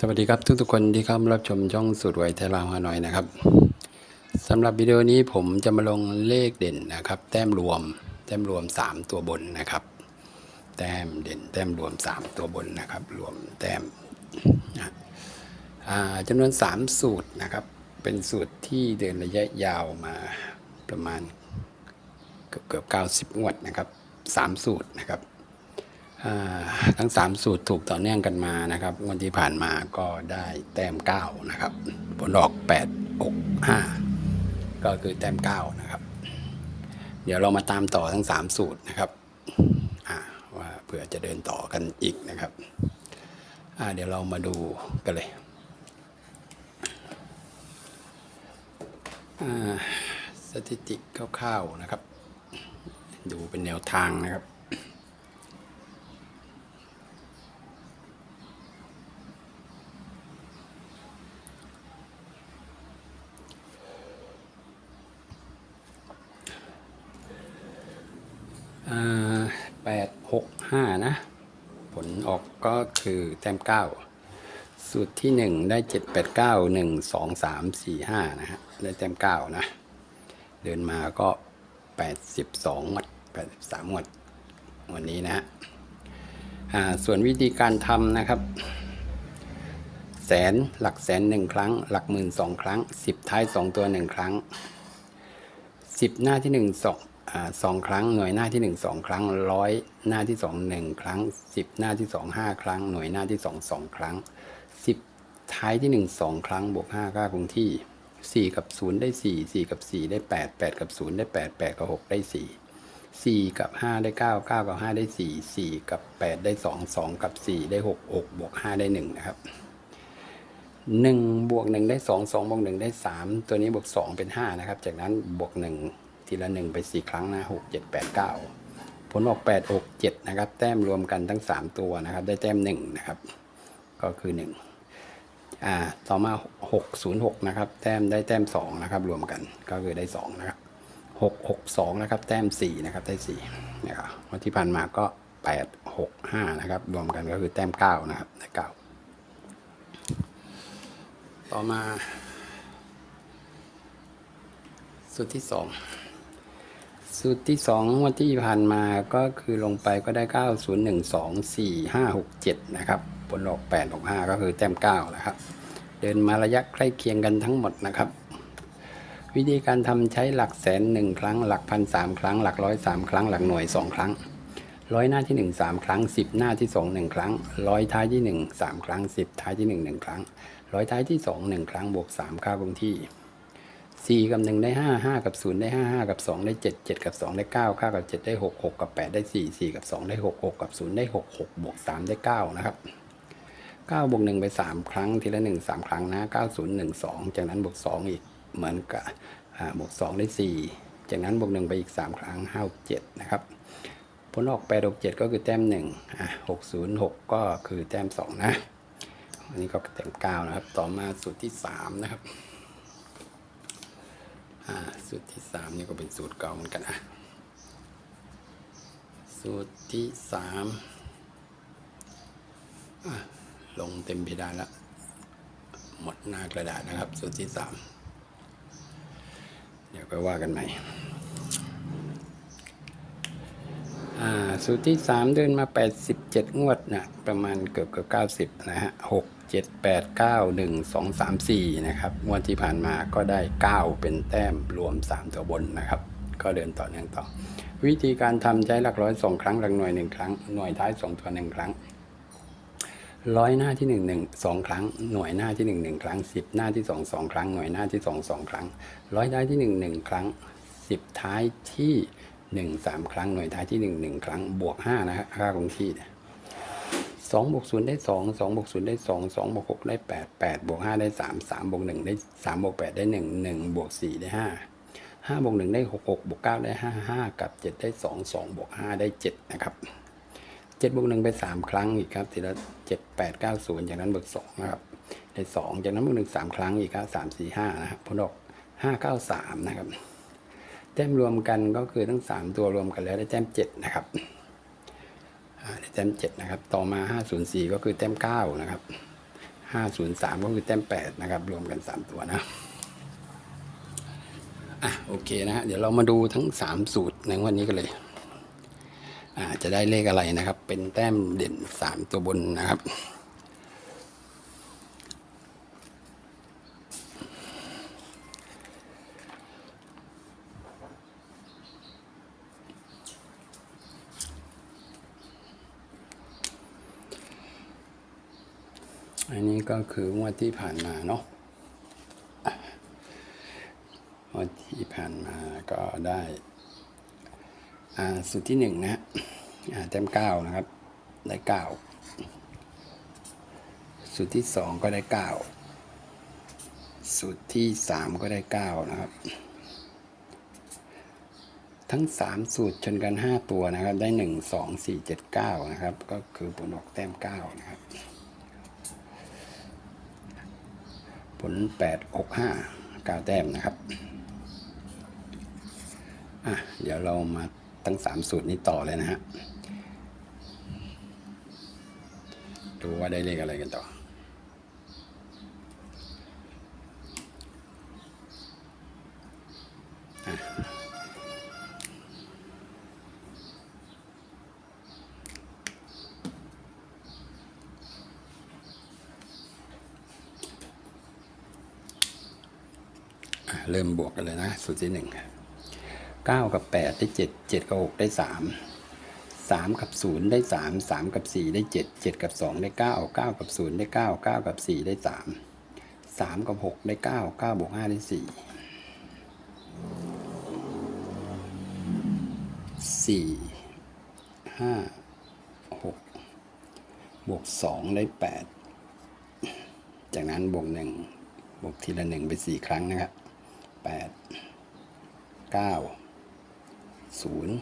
สวัสดีครับทุกทุกๆคนที่เข้ามารับชมช่องสุดไวไทยลาวฮานอยนะครับสำหรับวิดีโอนี้ผมจะมาลงเลขเด่นนะครับ แต้มรวม แต้มรวม 3 ตัวบนนะครับ แต้มเด่น แต้มรวม 3 ตัวบนนะครับ รวมแต้มนะจำนวน 3 สูตรนะครับ เป็นสูตรที่เดินระยะยาวมาประมาณเกือบเกือบ90งวดนะครับสามสูตรนะครับ ทั้ง 3 สูตรถูกต่อเนื่องกันมานะครับวันที่ผ่านมาก็ได้แต้ม 9 นะครับ ผลออก 8 6 5 ก็คือแต้ม 9 นะครับ เดี๋ยวเรามาตามต่อทั้ง 3 สูตรนะครับว่าเผื่อจะเดินต่อกันอีกนะครับเดี๋ยวเรามาดูกันเลยสถิติคร่าวๆนะครับ ดูเป็นแนวทางนะครับ แปดหกห้านะ ผลออกก็ คือแต้มเก้าสูตรที่หนึ่งได้เจ็ดแปดเก้าหนึ่งสองสามสี่ห้านะฮะได้แต้มเก้านะ เดินมาก็แปดสิบสองวัดแปดสิบสามวัดวันนี้นะฮะส่วนวิธีการทำนะครับ แสนหลักแสนหนึ่งครั้ง หลักหมื่นสองครั้งสิบท้ายสองตัวหนึ่งครั้งสิบหน้าที่หนึ่งสอง สองครั้งหน่วยหน้าที่หนึ่งสองครั้งร้อยหน้าที่สองหนึ่งครั้งสิบหน้าที่สองห้าครั้ง หน่วยหน้าที่สองสองครั้งสิบท้ายที่หนึ่งสองครั้งบวกห้าค่าคงที่สี่กับศูนย์ได้สี่สี่กับสี่ได้แปดแปดกับศูนย์ได้แปดแปดกับหกได้สี่สี่กับห้าได้เก้าเก้ากับห้าได้สี่สี่กับแปดได้สองสองกับสี่ได้หกหกบวกห้าได้หนึ่งนะครับหนึ่งบวกหนึ่งได้สองสองบวกหนึ่งได้สามตัวนี้บวกสองเป็นห้านะครับ จากนั้นบวกหนึ่ง ทีละหนึ่งไปสี่ครั้งนะหกเจ็ดแปดเก้าผลออกแปดหกเจ็ดนะครับ แต้มรวมกันทั้งสามตัวนะครับ ได้แต้มหนึ่งนะครับ ก็คือหนึ่งอ่าต่อมาหกศูนย์หกนะครับ แต้มได้แต้มสองนะครับ รวมกันก็คือได้สองนะครับหกหกสองนะครับ แต้มสี่นะครับ ได้สี่นะครับวันที่ผ่านมาก็แปดหกห้านะครับ รวมกันก็คือแต้มเก้านะครับ ได้เก้าต่อมาสูตรที่สอง สูตรที่สองวันที่ผ่านมาก็คือลงไปก็ได้ 9 0 1 2 4 5 6 7 นะครับ ผลออก8 6 5ก็คือแต้ม9นะครับ เดินมาระยะใกล้เคียงกันทั้งหมดนะครับ วิธีการทำใช้หลักแสนหนึ่งครั้ง หลักพันสามครั้ง หลักร้อยสามครั้ง หลักหน่วยสองครั้ง ร้อยหน้าที่หนึ่งสามครั้งสิบหน้าที่สองหนึ่งครั้ง ร้อยท้ายที่หนึ่งสามครั้งสิบท้ายที่หนึ่งหนึ่งครั้ง ร้อยท้ายที่สองหนึ่งครั้งบวกสามค่าคงที่ สี่กับหนึ่งได้ห้าห้ากับศูนย์ได้ห้าห้ากับสองได้เจ็ดเจ็ดกับสองได้เก้าเก้ากับเจ็ดได้หกหกกับแปดได้สี่สี่กับสองได้หกหกกับศูนย์ได้หกหกบวกสามได้เก้านะครับเก้าบวกหนึ่งไปสามครั้งทีละหนึ่งสามครั้งนะเก้าศูนย์หนึ่งสองจากนั้นบวกสองอีกเหมือนกับบวกสองได้สี่จากนั้นบวกหนึ่งไปอีกสามครั้งห้าเจ็ดนะครับ ผลออกแปดหกเจ็ดก็คือแต้มหนึ่งอะหกศูนย์หกก็คือแต้มสองนะอันนี้ก็แต้มเก้านะครับ ต่อมาสูตรที่สามนะครับ สูตรที่สามนี่ก็เป็นสูตรเก่าเหมือนกันอะสูตรที่สามอะลงเต็มเพดานแล้ว หมดหน้ากระดาษนะครับ สูตรที่สามเดี๋ยวก็ว่ากันใหม่อ่าสูตรที่สามเดินมา 87 งวดนะประมาณเกือบเกือบ90 นะฮะ6 7 8 9 1 2 3 4 นะครับงวดที่ผ่านมาก็ได้ 9 เป็นแต้มรวม 3 ตัวบนนะครับ ก็เดินต่อเนื่องต่อ วิธีการทำใช้หลักร้อยสองครั้งหลักหน่วยหนึ่งครั้งหน่วยท้ายสองตัวหนึ่งครั้งร้อยหน้าที่หนึ่งหนึ่งสองครั้งหน่วยหน้าที่หนึ่งหนึ่งครั้งสิบหน้าที่สองสองครั้งหน่วยหน้าที่สองสองครั้งร้อยท้ายที่หนึ่งหนึ่งครั้งสิบท้ายที่หนึ่งสามครั้งหน่วยท้ายที่หนึ่งหนึ่งครั้งบวกห้านะฮะค่าคงที่เนี่ย สองบวกศูนย์ได้สองสองบวกศูนย์ได้สองสองบวกหกได้แปดแปดบวกห้าได้สามสามบวกหนึ่งได้สามบวกแปดได้หนึ่งหนึ่งบวกสี่ได้ห้าห้าบวกหนึ่งได้หกหกบวกเก้าได้ห้าห้ากับเจ็ดได้สองสองบวกห้าได้เจ็ดนะครับเจ็ดบวกหนึ่งไปสามครั้งอีกครับทีละเจ็ดแปดเก้าศูนย์จากนั้นบวกสองนะครับได้สองจากนั้นบวกหนึ่งสามครั้งอีกครับสามสี่ห้านะครับผลออกห้าเก้าสามนะครับแต้มรวมกันก็คือทั้งสามตัวรวมกันแล้วได้แต้มเจ็ดนะครับ ได้แต้มเจ็ดนะครับ ต่อมาห้าศูนย์สี่ก็คือแต้มเก้านะครับห้าศูนย์สามก็คือแต้มแปดนะครับ รวมกันสามตัวนะอะโอเคนะฮะเดี๋ยวเรามาดูทั้งสามสูตรในวันนี้กันเลยอ่าจะได้เลขอะไรนะครับ เป็นแต้มเด่นสามตัวบนนะครับ อันนี้ก็คืองวดที่ผ่านมาเนาะงวดที่ผ่านมาก็ได้อ่าสูตรที่หนึ่งนะฮะอ่าแต้มเก้านะครับได้เก้าสูตรที่สองก็ได้เก้าสูตรที่สามก็ได้เก้านะครับ ทั้งสามสูตรชนกันห้าตัวนะครับ ได้หนึ่งสองสี่เจ็ดเก้านะครับ ก็คือผลออกแต้มเก้านะครับ ผ ลแปดหกห้าเก้าแต้มนะครับ อะ เดี๋ยวเรามาทั้งสามสูตรนี้ต่อเลยนะฮะ ดูว่าได้เลขอะไรกันต่อ เริ่มบวกกันเลยนะ สูตรที่หนึ่งเก้ากับแปดได้เจ็ดเจ็ดกับหกได้สามสามกับศูนย์ได้สามสามกับสี่ได้เจ็ดเจ็ดกับสองได้เก้าเก้ากับศูนย์ได้เก้าเก้ากับสี่ได้สามสามกับหกได้เก้าเก้าบวกห้าได้สี่สี่ห้าหกบวกสองได้แปดจากนั้นบวกหนึ่งบวกทีละหนึ่งไปสี่ครั้งนะครับ แปดเก้าศูนย์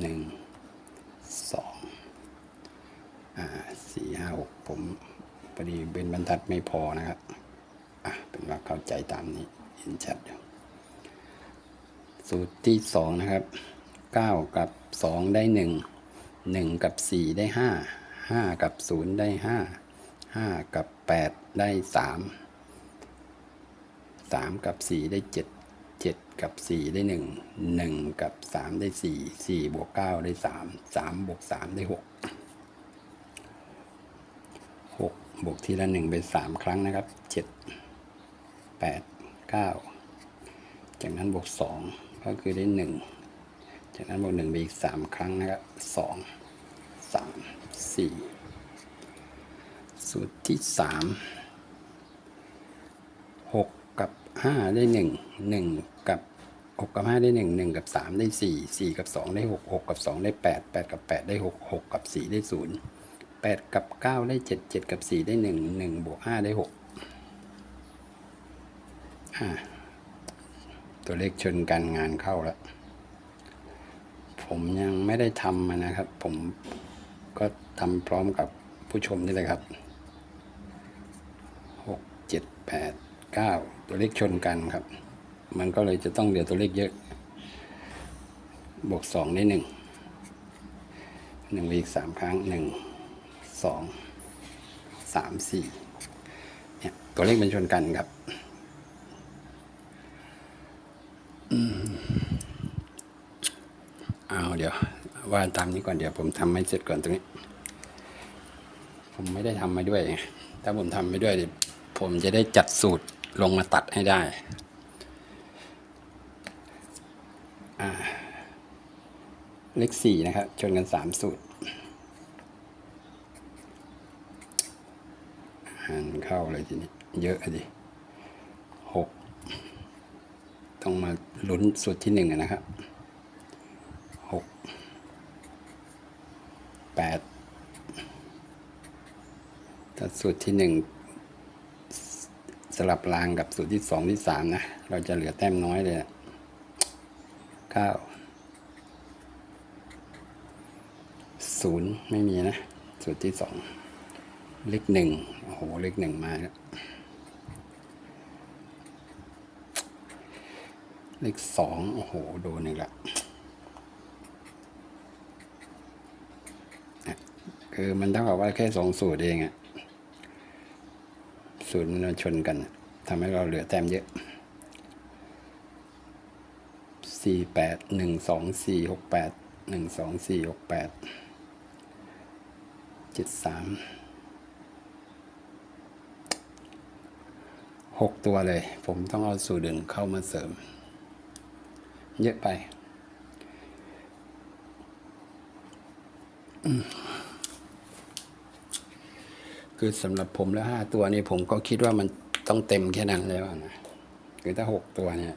หนึ่งสองอ่าสี่ห้าหกผมพอดีเป็นบรรทัดไม่พอนะครับอะเป็นว่าเข้าใจตามนี้เห็นชัดอยู่สูตรที่สองนะครับเก้ากับสองได้หนึ่งหนึ่งกับสี่ได้ห้าห้ากับศูนย์ได้ห้าห้ากับแปดได้สาม 3 กับ 4 ได้ 7 7 กับ 4 ได้ 1 1 กับ 3 ได้ 4 4 บวก 9 ได้ 3 3 บวก 3 ได้ 6 6 บวกทีละ 1 เป็น 3 ครั้งนะครับ 7 8 9 จากนั้นบวก 2 ก็คือได้ 1 จากนั้นบวก1ไปอีก 3 ครั้งนะครับ 2 3 4 สูตรที่ 3 ห้าได้หนึ่งหนึ่งกับหกกับห้าได้หนึ่งหนึ่งกับสามได้สี่สี่กับสองได้หกหกกับสองได้แปดแปดกับแปดได้หกหกกับสี่ได้ศูนย์แปดกับเก้าได้เจ็ดเจ็ดกับสี่ได้หนึ่งหนึ่งบวกห้าได้หกตัวเลขชนกันงานเข้าแล้ว ผมยังไม่ได้ทำนะครับ ผมก็ทำพร้อมกับผู้ชมนี่เลยครับหกเจ็ดแปด เก้าตัวเลขชนกันครับ มันก็เลยจะต้องเหลือตัวเลขเยอะ บวกสองได้หนึ่งหนึ่งไปอีกสามครั้งหนึ่งสองสามสี่เนี่ยตัวเลขมันชนกันครับอืมเอาเดี๋ยวว่าตามนี้ก่อนเดี๋ยวผมทำให้เสร็จก่อนตรงนี้ ผมไม่ได้ทำมาด้วย ถ้าผมทำไปด้วยผมจะได้จัดสูตร ลงมาตัดให้ได้อ่าเลขสี่นะครับ ชนกันสามสูตรหันเข้าเลยทีนี้ เยอะอะดิหกต้องมาลุ้นสูตรที่หนึ่งนะครับหกแปดถ้าสูตรที่หนึ่ง ลับรางกับสูตรที่สองที่สามนะ เราจะเหลือแต้มน้อยเลยเก้าศูนย์ไม่มีนะ สูตรที่สองเลขหนึ่งโอ้โห เลขหนึ่งมาแล้วเลขสองโอ้โห โดนหนึ่งละอะคือมันเท่ากับว่าแค่สองสูตรเองอะ สูตรมันชนกันทำให้เราเหลือแต้มเยอะสี่แปดหนึ่งสองสี่หกตัวเลย ผมต้องเอาสูตรอื่นเข้ามาเสริม เยอะไป คือสำหรับผมแล้วห้าตัวนี่ผมก็คิดว่ามันต้องเต็มแค่นั้นแล้วนะคือถ้าหกตัวเนี่ย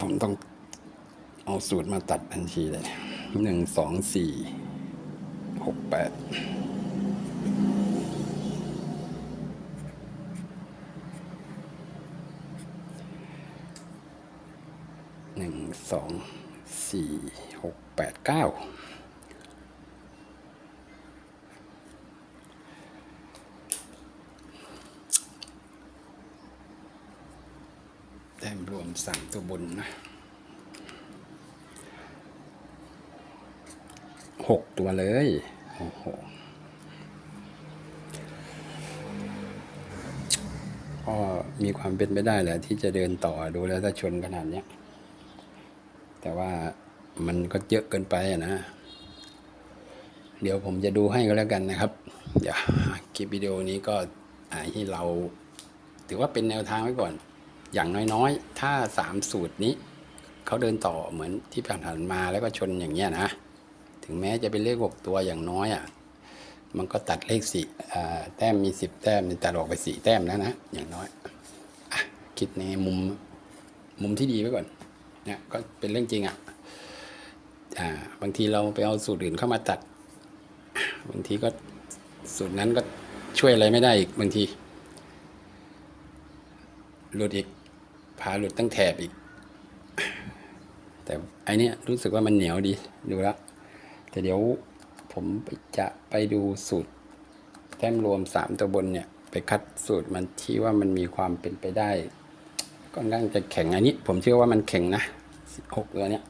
ผมต้องเอาสูตรมาตัดทันทีเลยหนึ่งสองสี่หกแปดหนึ่งสองสี่หกแปดเก้า แต้มรวม สามตัวบนนะหกตัวเลยโอ้โหก็มีความเป็นไปได้แหละที่จะเดินต่อดูแล้วถ้าชนขนาดเนี้ย แต่ว่ามันก็เยอะเกินไปนะ เดี๋ยวผมจะดูให้ก็แล้วกันนะครับ เดี๋ยวคลิปวิดีโอนี้ก็อ่าให้เรา ถือว่าเป็นแนวทางไว้ก่อน อย่างน้อยๆ ถ้าสามสูตรนี้เขาเดินต่อเหมือนที่ผ่านๆมาแล้วก็ชนอย่างเงี้ยนะ ถึงแม้จะเป็นเลขหกตัวอย่างน้อยอะมันก็ตัดเลขสี่แต้มมีสิบแต้มนี่ตัดออกไปสี่แต้มแล้วนะ อย่างน้อยอคิดในมุมมุมที่ดีไว้ก่อนเนี่ยก็เป็นเรื่องจริงอะอ่าบางทีเราไปเอาสูตรอื่นเข้ามาตัด บางทีก็สูตรนั้นก็ช่วยอะไรไม่ได้อีกบางทีหลุดอีก พาหลุดตั้งแถบอีก แต่ไอเนี้ยรู้สึกว่ามันเหนียวดีดูแล้วแต่เดี๋ยวผมจะไปดูสูตรแต้มรวมสามตัวบนเนี่ย ไปคัดสูตรมันที่ว่ามันมีความเป็นไปได้ก็น่างจะแข็งอันนี้ ผมเชื่อว่ามันแข็งนะหกตัวเนี้ย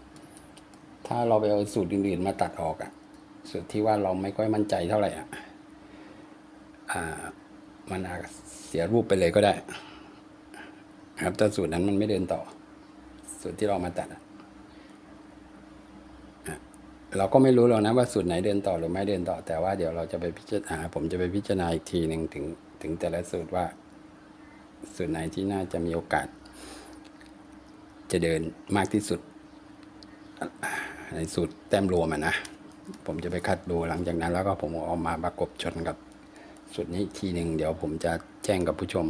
ถ้าเราไปเอาสูตรอื่นๆมาตัดออกอะสูตรที่ว่าเราไม่ค่อยมั่นใจเท่าไหร่อะอ่ามันอาจเสียรูปไปเลยก็ได้ ครับแต่สูตรนั้นมันไม่เดินต่อ สูตรที่เรามาตัดอะอะเราก็ไม่รู้หรอกนะว่าสูตรไหนเดินต่อหรือไม่เดินต่อ แต่ว่าเดี๋ยวเราจะไปพิจารณาผมจะไปพิจารณาอีกทีหนึ่งถึงถึงแต่ละสูตรว่า สูตรไหนที่น่าจะมีโอกาส จะเดินมากที่สุด ในสูตรแต้มรวมอะนะผมจะไปคัดดูหลังจากนั้น แล้วก็ผมเอามาประกบชนกับสูตรนี้อีกทีหนึ่งเดี๋ยวผมจะแจ้งกับผู้ชม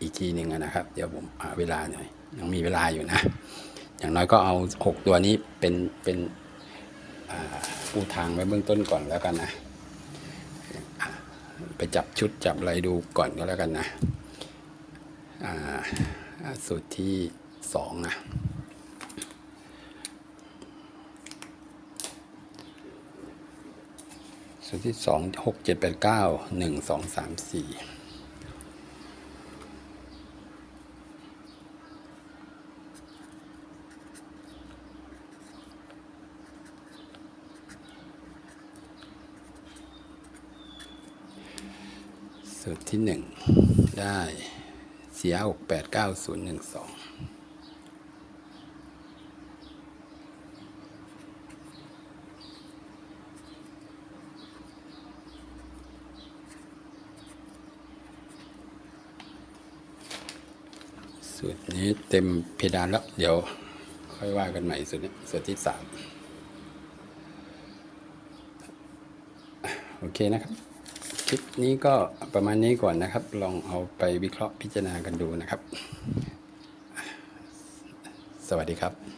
อีกทีหนึ่งนะครับ เดี๋ยวผมหาเวลาหน่อยยังมีเวลาอยู่นะ อย่างน้อยก็เอาหกตัวนี้เป็นเป็นอ่าปูทางไว้เบื้องต้นก่อนแล้วกันนะ ไปจับชุดจับอะไรดูก่อนก็แล้วกันนะสูตรที่สองนะสูตรที่สองหกเจ็ดแปดเก้าหนึ่งสองสามสี่ สูตรที่หนึ่งได้เสียหกแปดเก้าศูนย์หนึ่งสองสูตรนี้เต็มเพดานแล้ว เดี๋ยวค่อยว่ากันใหม่สูตรนี้สูตรที่สามโอเคนะครับ คลิปนี้ก็ประมาณนี้ก่อนนะครับ ลองเอาไปวิเคราะห์พิจารณากันดูนะครับ สวัสดีครับ